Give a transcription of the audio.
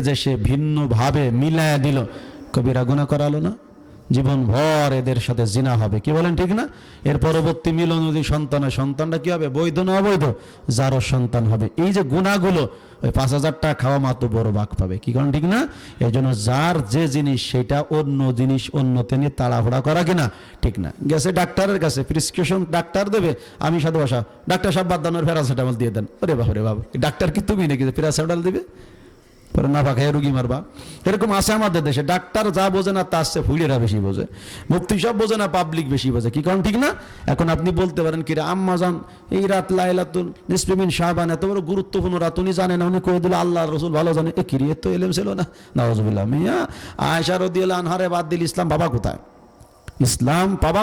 যে সে ভিন্নভাবে মিলায়া দিল। কবিরা গুণা করালো না। জীবন ভর এদের সাথে জিনা হবে। কি বলেন ঠিক না? এর পরবর্তী মিলন যদি সন্তানের সন্তানটা কি হবে? বৈধ না অবৈধ? যারও সন্তান হবে। এই যে গুণাগুলো ওই পাঁচ হাজার টাকা খাওয়া মাত্র বড় বাক পাবে। কি কারণ ঠিক না? এই জন্য যার যে জিনিস, সেটা অন্য জিনিস অন্যতে নিয়ে তাড়াহুড়া করা কিনা? ঠিক না। গেছে ডাক্তারের কাছে, প্রেসক্রিপশন ডাক্তার দেবে। আমি সাধু বাসা ডাক্তার সাহেব বাদ দানোর প্যারাসিটামল দিয়ে দেন। ওরে বাবা রে বাবা ডাক্তার কি তুমি নাকি প্যারাসিটামল দিবে? না পাখায় রুগী মারবা। এরকম আছে আমাদের দেশে, ডাক্তার যা বোঝে না তার চেয়ে ফুলেরা বেশি বোঝে। মুফতি সব বোঝে না পাবলিক বেশি বোঝে। কি কারণ ঠিক না? এখন আপনি বলতে পারেন কি রে, আম্মা যান এই রাত লাইলাতুল নিসপিমিন শাহবান, এত বড় গুরুত্বপূর্ণ রাত, উনি জানে না, উনি কয়ে দিল, আল্লাহ রসুল ভালো জানে। এ কিরিয়ে তো এলেম ছিল না। নওয়াজুবিল্লাহ মিয়া আয়সা রদিয়াল আনহারে বাদ দিল, ইসলাম বাবা কোথায়? ইসলাম পাবা